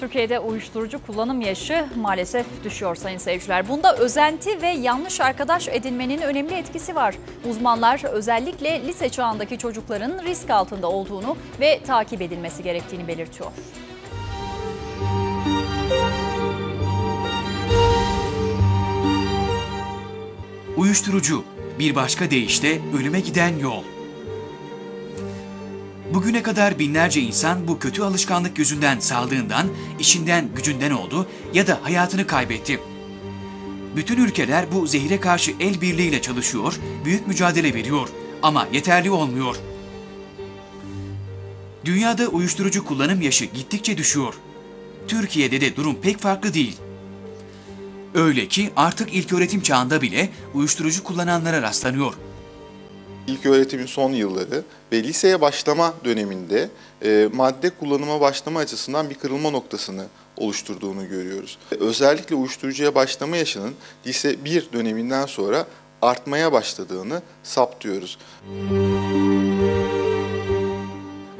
Türkiye'de uyuşturucu kullanım yaşı maalesef düşüyor sayın seyirciler. Bunda özenti ve yanlış arkadaş edinmenin önemli etkisi var. Uzmanlar özellikle lise çağındaki çocukların risk altında olduğunu ve takip edilmesi gerektiğini belirtiyor. Uyuşturucu, bir başka deyişle ölüme giden yol. Bugüne kadar binlerce insan bu kötü alışkanlık yüzünden sağlığından, işinden, gücünden oldu ya da hayatını kaybetti. Bütün ülkeler bu zehire karşı el birliğiyle çalışıyor, büyük mücadele veriyor ama yeterli olmuyor. Dünyada uyuşturucu kullanım yaşı gittikçe düşüyor. Türkiye'de de durum pek farklı değil. Öyle ki artık ilköğretim çağında bile uyuşturucu kullananlara rastlanıyor. İlk öğretimin son yılları ve liseye başlama döneminde e, madde kullanıma başlama açısından bir kırılma noktasını oluşturduğunu görüyoruz. Özellikle uyuşturucuya başlama yaşının lise 1 döneminden sonra artmaya başladığını saptıyoruz.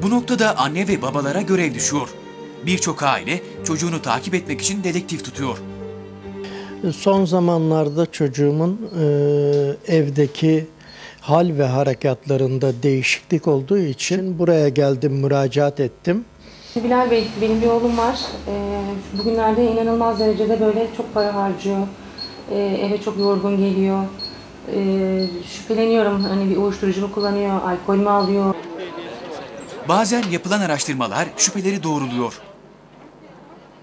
Bu noktada anne ve babalara görev düşüyor. Birçok aile çocuğunu takip etmek için dedektif tutuyor. Son zamanlarda çocuğumun e, evdeki hal ve harekatlarında değişiklik olduğu için buraya geldim, müracaat ettim. Bilal Bey, benim bir oğlum var. Ee, bugünlerde inanılmaz derecede böyle çok para harcıyor. Ee, eve çok yorgun geliyor. Ee, şüpheleniyorum hani bir uyuşturucu mu kullanıyor, alkol mü alıyor? Bazen yapılan araştırmalar şüpheleri doğruluyor.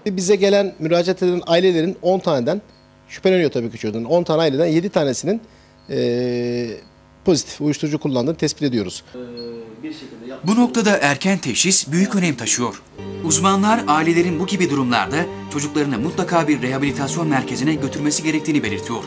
Bize gelen müracaat eden ailelerin 10 taneden şüpheleniyor tabii ki çocuğun. 10 tane aileden 7 tanesinin eee, pozitif uyuşturucu kullandığını tespit ediyoruz. Bu noktada erken teşhis büyük önem taşıyor. Uzmanlar ailelerin bu gibi durumlarda çocuklarını mutlaka bir rehabilitasyon merkezine götürmesi gerektiğini belirtiyor.